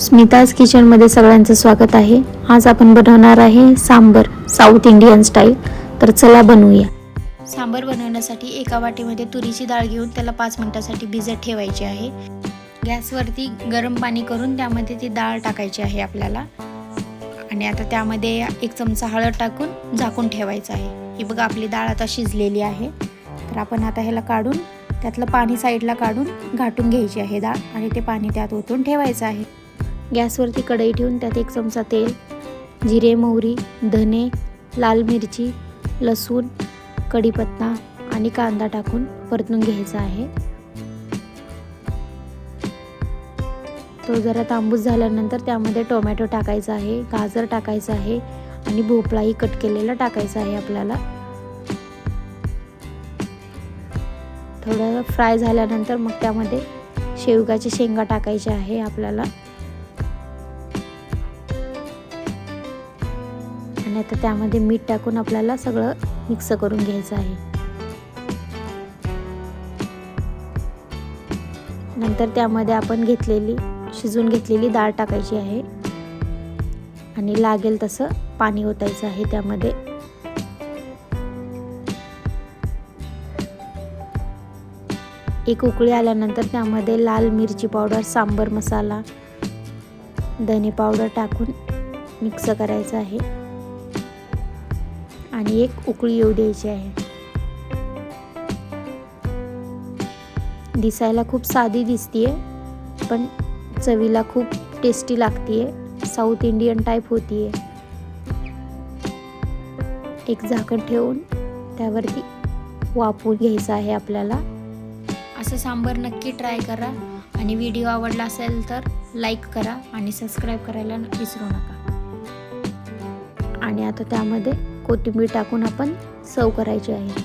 स्मिताज किचनमध्ये सगळ्यांचं स्वागत आहे. आज आपण बनवणार आहे सांबर साऊथ इंडियन स्टाईल. तर चला बनवूया. सांबर बनवण्यासाठी एका वाटीमध्ये तुरीची डाळ घेऊन त्याला पाच मिनिटासाठी भिजत ठेवायची आहे. गॅसवरती गरम पाणी करून त्यामध्ये ती डाळ टाकायची आहे आपल्याला. आणि आता त्यामध्ये एक चमचा हळद टाकून झाकून ठेवायचं आहे. ही बघा आपली डाळ आता शिजलेली आहे. तर आपण आता ह्याला काढून त्यातलं पाणी साईडला काढून घाटून घ्यायची आहे डाळ आणि ते पाणी त्यात ओतून ठेवायचं आहे. गॅसवरती कढई ठेवून त्यात एक चमचा तेल जिरे मोहरी धने लाल मिरची लसूण कढीपत्ता आणि कांदा टाकून परतून घ्यायचा आहे. तो जरा तांबूस झाल्यानंतर त्यामध्ये टोमॅटो टाकायचा आहे गाजर टाकायचं आहे आणि भोपळाही कट केलेला टाकायचा आहे आपल्याला. थोडं फ्राय झाल्यानंतर मग त्यामध्ये शेवगाची शेंगा टाकायची आहे आपल्याला. आणि आता त्यामध्ये मीठ टाकून आपल्याला सगळं मिक्स करून घ्यायचं आहे. नंतर त्यामध्ये आपण घेतलेली शिजून घेतलेली डाळ टाकायची आहे. आणि लागेल तसं पाणी ओतायचं आहे त्यामध्ये. एक उकळी आल्यानंतर त्यामध्ये लाल मिरची पावडर सांबर मसाला धने पावडर टाकून मिक्स करायचं आहे. आणि एक उकळी येऊ द्यायची आहे. दिसायला खूप साधी दिसतीये पण चवीला खूप टेस्टी लागतीये. साऊथ इंडियन टाईप होतीये. एक झाकण ठेवून त्यावरती वाफवून घ्यायचं आहे आपल्याला. असं सांबर नक्की ट्राय करा. आणि व्हिडिओ आवडला असेल तर लाईक करा आणि सबस्क्राईब करायला विसरू नका. आणि आता त्यामध्ये कोथिंबीर टाकून आपण सर्व करायची आहे.